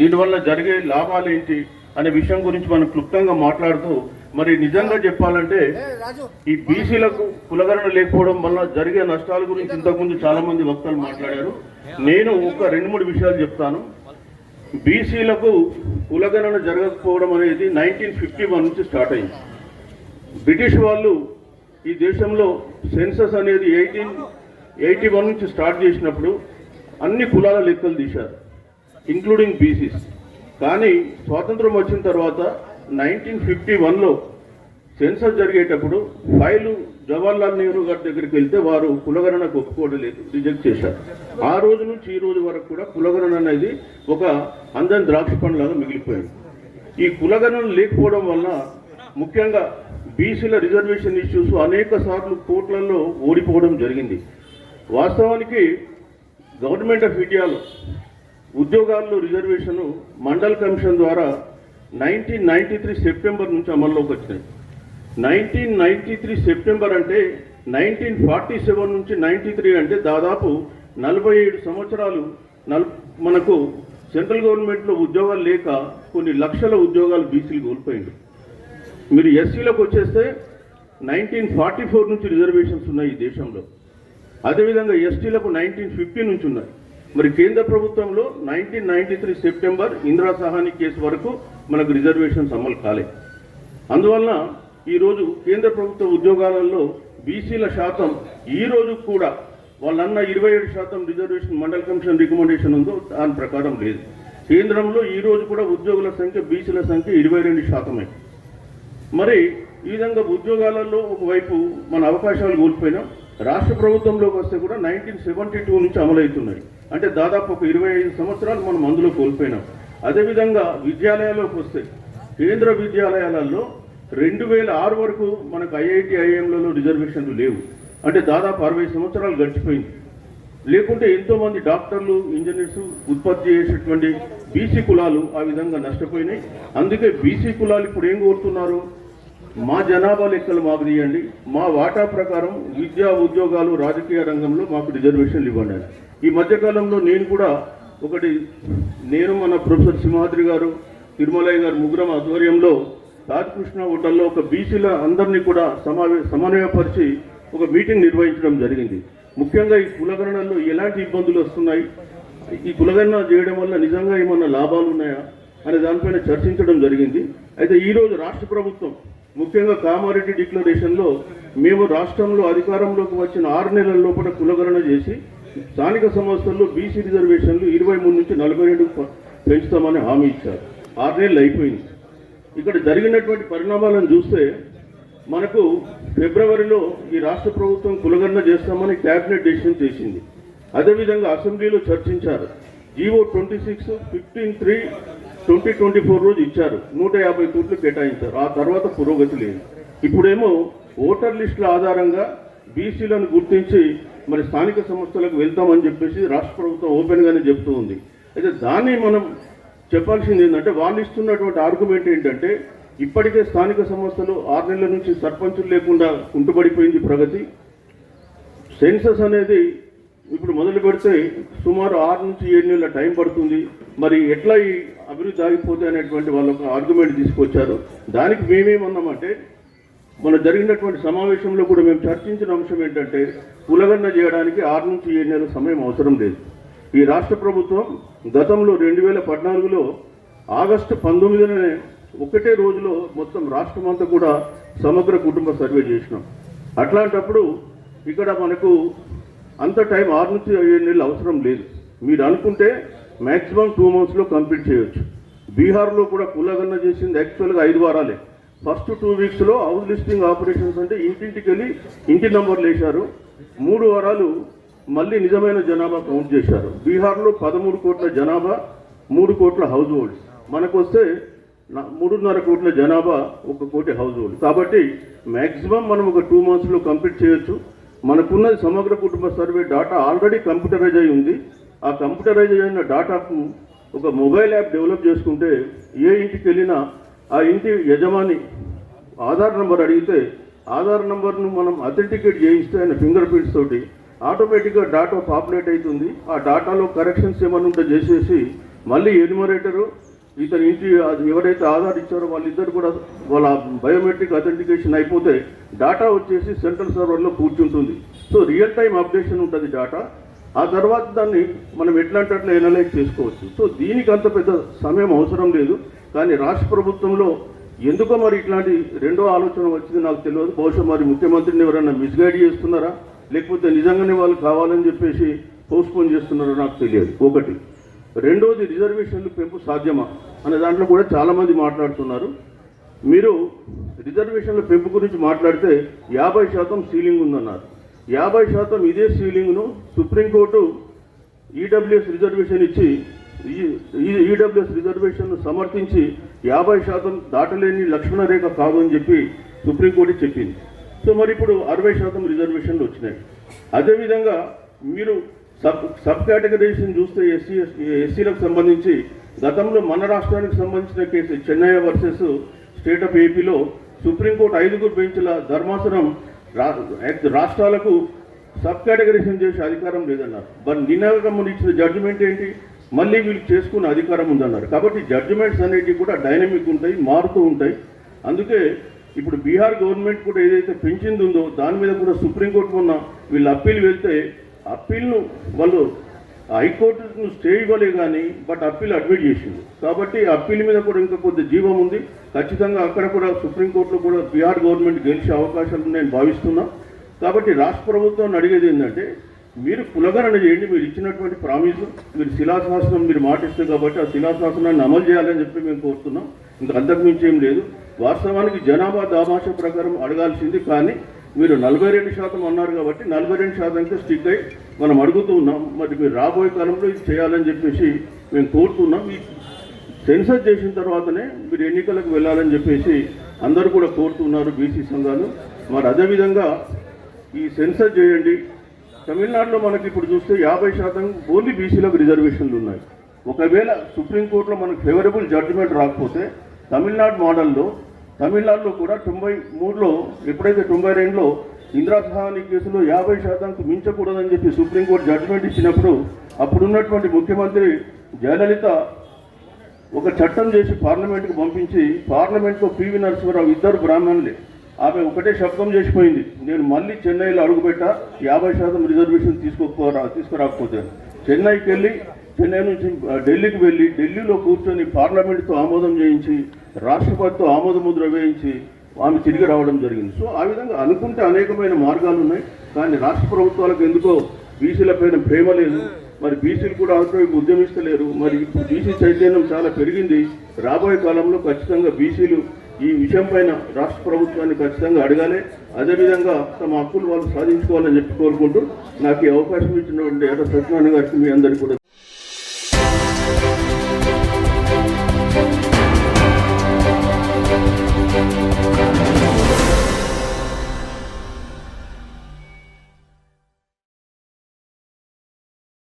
దీనివల్ల జరిగే లాభాలు ఏంటి అనే విషయం గురించి మనం క్లుప్తంగా మాట్లాడుతూ మరి నిజంగా చెప్పాలంటే ఈ బీసీలకు కులగణన లేకపోవడం వల్ల జరిగే నష్టాల గురించి ఇంతకుముందు చాలా మంది వక్తలు మాట్లాడారు. నేను ఒక రెండు మూడు విషయాలు చెప్తాను. బీసీలకు కులగణన జరగకపోవడం అనేది నైన్టీన్ ఫిఫ్టీ వన్ నుంచి స్టార్ట్ అయింది. బ్రిటిష్ వాళ్ళు ఈ దేశంలో సెన్సస్ అనేది ఎయిటీన్ ఎయిటీ వన్ నుంచి స్టార్ట్ చేసినప్పుడు అన్ని కులాల లెక్కలు తీశారు. ఇంక్లూడింగ్ బీసీస్ కానీ స్వాతంత్రం వచ్చిన తర్వాత నైన్టీన్ ఫిఫ్టీ వన్లో సెన్సర్ జరిగేటప్పుడు ఫైలు జవహర్లాల్ నెహ్రూ గారి దగ్గరికి వెళ్తే వారు కులగణనకు ఒప్పుకోవడలేదు రిజెక్ట్ చేశారు. ఆ రోజు నుంచి ఈ రోజు వరకు కూడా కులగణన అనేది ఒక అందని ద్రాక్ష పండులాగా మిగిలిపోయింది. ఈ కులగణన లేకపోవడం వల్ల ముఖ్యంగా బీసీల రిజర్వేషన్ ఇష్యూస్ అనేక సార్లు కోర్టులలో ఓడిపోవడం జరిగింది. వాస్తవానికి గవర్నమెంట్ ఆఫ్ ఇండియాలో ఉద్యోగాల్లో రిజర్వేషన్ మండల్ కమిషన్ ద్వారా నైన్టీన్ నైన్టీ త్రీ సెప్టెంబర్ నుంచి అమల్లోకి వచ్చినాయి. నైన్టీన్ నైన్టీ త్రీ సెప్టెంబర్ అంటే నైన్టీన్ ఫార్టీ సెవెన్ నుంచి నైన్టీ త్రీ అంటే దాదాపు నలభై ఏడు సంవత్సరాలు నల్ మనకు సెంట్రల్ గవర్నమెంట్లో ఉద్యోగాలు లేక కొన్ని లక్షల ఉద్యోగాలు బీసీలు కోల్పోయింది మీరు ఎస్సీలకు వచ్చేస్తే నైన్టీన్ ఫార్టీ ఫోర్ నుంచి రిజర్వేషన్స్ ఉన్నాయి ఈ దేశంలో. అదేవిధంగా ఎస్టీలకు నైన్టీన్ ఫిఫ్టీ నుంచి ఉన్నాయి. మరి కేంద్ర ప్రభుత్వంలో nineteen ninety three September Indira Sawhney case వరకు మనకు రిజర్వేషన్స్ అమలు కాలేదు. అందువలన ఈరోజు కేంద్ర ప్రభుత్వ ఉద్యోగాలలో బీసీల శాతం ఈ రోజు కూడా వాళ్ళన్న ఇరవై ఏడు శాతం రిజర్వేషన్ మండల్ కమిషన్ రికమెండేషన్ ఉందో దాని ప్రకారం లేదు. కేంద్రంలో ఈ రోజు కూడా ఉద్యోగుల సంఖ్య బీసీల సంఖ్య ఇరవై రెండు శాతమే. మరి ఈ విధంగా ఉద్యోగాలలో ఒకవైపు మన అవకాశాలు కోల్పోయినాం. రాష్ట్ర ప్రభుత్వంలోకి వస్తే కూడా నైన్టీన్ సెవెంటీ టూ నుంచి అమలవుతున్నాయి. అంటే దాదాపు ఒక ఇరవై ఐదు సంవత్సరాలు మనం అందులో కోల్పోయినాం. అదేవిధంగా విద్యాలయాల్లోకి వస్తే కేంద్ర విద్యాలయాలలో రెండు వేల ఆరు వరకు మనకు ఐఐటి ఐఎంలలో రిజర్వేషన్లు లేవు. అంటే దాదాపు అరవై సంవత్సరాలు గడిచిపోయింది. లేకుంటే ఎంతోమంది డాక్టర్లు ఇంజనీర్స్ ఉత్పత్తి చేసేటువంటి బీసీ కులాలు ఆ విధంగా నష్టపోయినాయి. అందుకే బీసీ కులాలు ఇప్పుడు ఏం కోరుతున్నారు? మా జనాభా లెక్కలు మాకు తీయండి. మా వాటా ప్రకారం విద్యా ఉద్యోగాలు రాజకీయ రంగంలో మాకు రిజర్వేషన్లు ఇవ్వండి అని. ఈ మధ్యకాలంలో నేను కూడా ఒకటి నేను మన ప్రొఫెసర్ సింహాద్రి గారు తిరుమలయ్య గారు ముగ్గురం ఆధ్వర్యంలో రాజకృష్ణ హోటల్లో ఒక బీసీల అందరినీ కూడా సమావే సమన్వయపరిచి ఒక మీటింగ్ నిర్వహించడం జరిగింది. ముఖ్యంగా ఈ కులగణనలో ఎలాంటి ఇబ్బందులు వస్తున్నాయి? ఈ కులగణన చేయడం వల్ల నిజంగా ఏమన్నా లాభాలు ఉన్నాయా? అనే దానిపైన చర్చించడం జరిగింది. అయితే ఈరోజు రాష్ట్ర ప్రభుత్వం ముఖ్యంగా కామారెడ్డి డిక్లరేషన్లో మేము రాష్ట్రంలో అధికారంలోకి వచ్చిన ఆరు నెలల లోపల కులగణన చేసి స్థానిక సంస్థల్లో బీసీ రిజర్వేషన్లు ఇరవై మూడు నుంచి నలభై రెండు పెంచుతామని హామీ ఇచ్చారు. ఆరు నెలలు అయిపోయింది. ఇక్కడ జరిగినటువంటి పరిణామాలను చూస్తే మనకు ఫిబ్రవరిలో ఈ రాష్ట్ర ప్రభుత్వం కులగన్న చేస్తామని క్యాబినెట్ డెసిషన్ చేసింది అదేవిధంగా అసెంబ్లీలో చర్చించారు. GO twenty six fifteen three twenty twenty four రోజు ఇచ్చారు. నూట యాభై కోట్లు కేటాయించారు. ఆ తర్వాత పురోగతి లేదు. ఇప్పుడేమో ఓటర్ లిస్టుల ఆధారంగా బీసీలను గుర్తించి మరి స్థానిక సంస్థలకు వెళ్తామని చెప్పేసి రాష్ట్ర ప్రభుత్వం ఓపెన్గానే చెప్తూ ఉంది అయితే దాన్ని మనం చెప్పాల్సింది ఏంటంటే వాళ్ళు ఇస్తున్నటువంటి ఆర్గ్యుమెంట్ ఏంటంటే ఇప్పటికే స్థానిక సంస్థలు ఆరు నెలల నుంచి సర్పంచులు లేకుండా ఉంటుబడిపోయింది ప్రగతి. సెన్సస్ అనేది ఇప్పుడు మొదలు పెడితే సుమారు ఆరు నుంచి ఏడు నెలల టైం పడుతుంది. మరి ఎట్లా ఈ అభివృద్ధి ఆగిపోతే అనేటువంటి వాళ్ళు ఒక ఆర్గ్యుమెంట్ తీసుకొచ్చారు. దానికి మేమేమన్నామంటే మన జరిగినటువంటి సమావేశంలో కూడా మేము చర్చించిన అంశం ఏంటంటే పులగన్న చేయడానికి ఆరు నుంచి ఏడు నెలల సమయం అవసరం లేదు. ఈ రాష్ట్ర ప్రభుత్వం గతంలో రెండు వేల పద్నాలుగులో ఆగస్టు పంతొమ్మిదినే ఒకటే రోజులో మొత్తం రాష్ట్రం అంతా కూడా సమగ్ర కుటుంబ సర్వే చేసినాం. అట్లాంటప్పుడు ఇక్కడ మనకు అంత టైం ఆరు నుంచి ఏడు నెలలు అవసరం లేదు. మీరు అనుకుంటే మ్యాక్సిమం టూ మంత్స్లో కంప్లీట్ చేయొచ్చు. బీహార్లో కూడా కులగన్న చేసింది యాక్చువల్గా ఐదు వారాలే. ఫస్ట్ టూ వీక్స్లో హౌస్ లిస్టింగ్ ఆపరేషన్స్ అంటే ఇంటింటికి వెళ్ళి ఇంటి నంబర్లు వేశారు మూడు వారాలు మళ్ళీ నిజమైన జనాభా కౌంట్ చేశారు. బీహార్లో పదమూడు కోట్ల జనాభా మూడు కోట్ల హౌస్ హోల్డ్స్ మనకు వస్తే మూడున్నర కోట్ల జనాభా ఒక కోటి హౌస్ హోల్డ్ కాబట్టి మ్యాక్సిమం మనం ఒక టూ మంత్స్లో కంప్లీట్ చేయొచ్చు. మనకున్నది సమగ్ర కుటుంబ సర్వే డాటా ఆల్రెడీ కంప్యూటరైజ్ అయి ఉంది. ఆ కంప్యూటరైజ్ అయిన డాటాకు ఒక మొబైల్ యాప్ డెవలప్ చేసుకుంటే ఏ ఇంటికి వెళ్ళినా ఆ ఇంటి యజమాని ఆధార్ నంబర్ అడిగితే ఆధార్ నంబర్ను మనం అథెంటికేట్ చేయిస్తే ఆయన ఫింగర్ ప్రింట్స్ తోటి ఆటోమేటిక్గా డాటా పాపులేట్ అవుతుంది. ఆ డాటాలో కరెక్షన్స్ ఏమైనా ఉంటే చేసేసి మళ్ళీ ఎన్యూమరేటరు ఇతని ఇంటి అది ఎవరైతే ఆధార్ ఇచ్చారో వాళ్ళిద్దరు కూడా వాళ్ళ బయోమెట్రిక్ అథెంటికేషన్ అయిపోతే డాటా వచ్చేసి సెంట్రల్ సర్వర్లో కూర్చుంటుంది. సో రియల్ టైం అప్డేషన్ ఉంటుంది డాటా. ఆ తర్వాత దాన్ని మనం ఎట్లాంటి అట్లా ఎనలైజ్ చేసుకోవచ్చు. సో దీనికి అంత పెద్ద సమయం అవసరం లేదు. కానీ రాష్ట్ర ప్రభుత్వంలో ఎందుకో మరి ఇట్లాంటి రెండో ఆలోచన వచ్చింది నాకు తెలియదు. బహుశా మరి ముఖ్యమంత్రిని ఎవరైనా మిస్గైడ్ చేస్తున్నారా? లేకపోతే నిజంగానే వాళ్ళు కావాలని చెప్పేసి పోస్ట్పోన్ చేస్తున్నారో నాకు తెలియదు. ఒకటి. రెండోది రిజర్వేషన్లు పెంపు సాధ్యమా? అనే దాంట్లో కూడా చాలామంది మాట్లాడుతున్నారు. మీరు రిజర్వేషన్ల పెంపు గురించి మాట్లాడితే యాభై శాతం సీలింగ్ ఉందన్నారు. యాభై శాతం ఇదే సీలింగ్ను సుప్రీంకోర్టు ఈడబ్ల్యూఎస్ రిజర్వేషన్ ఇచ్చి ఈడబ్ల్యూఎస్ రిజర్వేషన్ను సమర్థించి యాభై శాతం దాటలేని లక్ష్మణ రేఖ కాదు అని చెప్పి సుప్రీంకోర్టు చెప్పింది. సో మరి ఇప్పుడు అరవై శాతం రిజర్వేషన్లు వచ్చినాయి. అదేవిధంగా మీరు సబ్ సబ్ కేటగరీస్ని చూస్తే ఎస్సీ ఎస్సీలకు సంబంధించి గతంలో మన రాష్ట్రానికి సంబంధించిన case Chennai versus state of ఏపీలో సుప్రీంకోర్టు ఐదుగురు బెంచ్ల ధర్మాసనం రా- రాష్ట్రాలకు సబ్ కేటగరైజేషన్ చేసే అధికారం లేదన్నారు. మరి నిన్నగమ్మని ఇచ్చిన జడ్జిమెంట్ ఏంటి? మళ్ళీ వీళ్ళు చేసుకునే అధికారం ఉందన్నారు. కాబట్టి జడ్జిమెంట్స్ అనేటివి కూడా డైనమిక్ ఉంటాయి మారుతూ ఉంటాయి. అందుకే ఇప్పుడు బీహార్ గవర్నమెంట్ కూడా ఏదైతే పెంచింది ఉందో దాని మీద కూడా సుప్రీంకోర్టు ఉన్న వీళ్ళు అప్పీల్ వెళ్తే అప్పీల్ను వాళ్ళు హైకోర్టును స్టే ఇవ్వలే కానీ బట్ అప్పీల్ అడ్మిట్ చేసింది. కాబట్టి అప్పీల్ మీద కూడా ఇంకా కొద్ది జీవం ఉంది. ఖచ్చితంగా అక్కడ కూడా సుప్రీంకోర్టులో కూడా బీహార్ గవర్నమెంట్ గెలిచే అవకాశాలు నేను భావిస్తున్నా. కాబట్టి రాష్ట్ర ప్రభుత్వాన్ని అడిగేది ఏంటంటే మీరు కులగణన చేయండి మీరు ఇచ్చినటువంటి ప్రామిస్ మీరు శిలాశాసనం మీరు మాటిస్తారు కాబట్టి ఆ శిలాశాసనాన్ని అమలు చేయాలని చెప్పి మేము కోరుతున్నాం. ఇంకా అంతకుమించి ఏం లేదు. వాస్తవానికి జనాభా దాభాష ప్రకారం అడగాల్సింది కానీ మీరు నలభై రెండు శాతం అన్నారు కాబట్టి నలభై రెండు శాతంకే స్టిక్ అయి మనం అడుగుతూ ఉన్నాం. మరి మీరు రాబోయే కాలంలో ఇది చేయాలని చెప్పేసి మేము కోరుతున్నాం. ఈ సెన్సర్ చేసిన తర్వాతనే మీరు ఎన్నికలకు వెళ్ళాలని చెప్పేసి అందరూ కూడా కోరుతున్నారు బీసీ సంఘాలు. మరి అదేవిధంగా ఈ సెన్సర్ చేయండి తమిళనాడులో మనకి ఇప్పుడు చూస్తే యాభై శాతం ఓన్లీ బీసీలకు రిజర్వేషన్లు ఉన్నాయి. ఒకవేళ సుప్రీంకోర్టులో మనకు ఫేవరబుల్ జడ్జిమెంట్ రాకపోతే తమిళనాడు మోడల్లో తమిళనాడులో కూడా తొంభై మూడులో ఎప్పుడైతే తొంభై రెండులో ఇందిరా సహాని కేసులో యాభై శాతంకు మించకూడదని చెప్పి సుప్రీంకోర్టు జడ్జిమెంట్ ఇచ్చినప్పుడు అప్పుడున్నటువంటి ముఖ్యమంత్రి జయలలిత ఒక చట్టం చేసి పార్లమెంట్కి పంపించి పార్లమెంట్లో పివి నరసింహరావు ఇద్దరు బ్రాహ్మణులే. ఆమె ఒకటే శబ్దం చేసిపోయింది. నేను మళ్ళీ చెన్నైలో అడుగుపెట్టా యాభై శాతం రిజర్వేషన్ తీసుకోకపోరా తీసుకురాకపోతే. చెన్నైకి వెళ్ళి చెన్నై నుంచి ఢిల్లీకి వెళ్ళి ఢిల్లీలో కూర్చొని పార్లమెంట్తో ఆమోదం చేయించి రాష్ట్రపతితో ఆమోద ముద్ర వేయించి ఆమె తిరిగి రావడం జరిగింది. సో ఆ విధంగా అనుకుంటే అనేకమైన మార్గాలు ఉన్నాయి. కానీ రాష్ట్ర ప్రభుత్వాలకు ఎందుకో బీసీల పైన ప్రేమ లేదు. మరి బీసీలు కూడా అవసరం ఉద్యమిస్తలేరు. మరి ఇప్పుడు బీసీ చైతన్యం చాలా పెరిగింది. రాబోయే కాలంలో ఖచ్చితంగా బీసీలు ఈ విషయం పైన రాష్ట్ర ప్రభుత్వాన్ని ఖచ్చితంగా అడగాలి. అదేవిధంగా తమ హక్కులు వాళ్ళు సాధించుకోవాలని చెప్పి కోరుకుంటూ నాకు ఈ అవకాశం ఇచ్చినటువంటి ఎర్ర సత్యనారాయణ గారికి మీ అందరికీ కూడా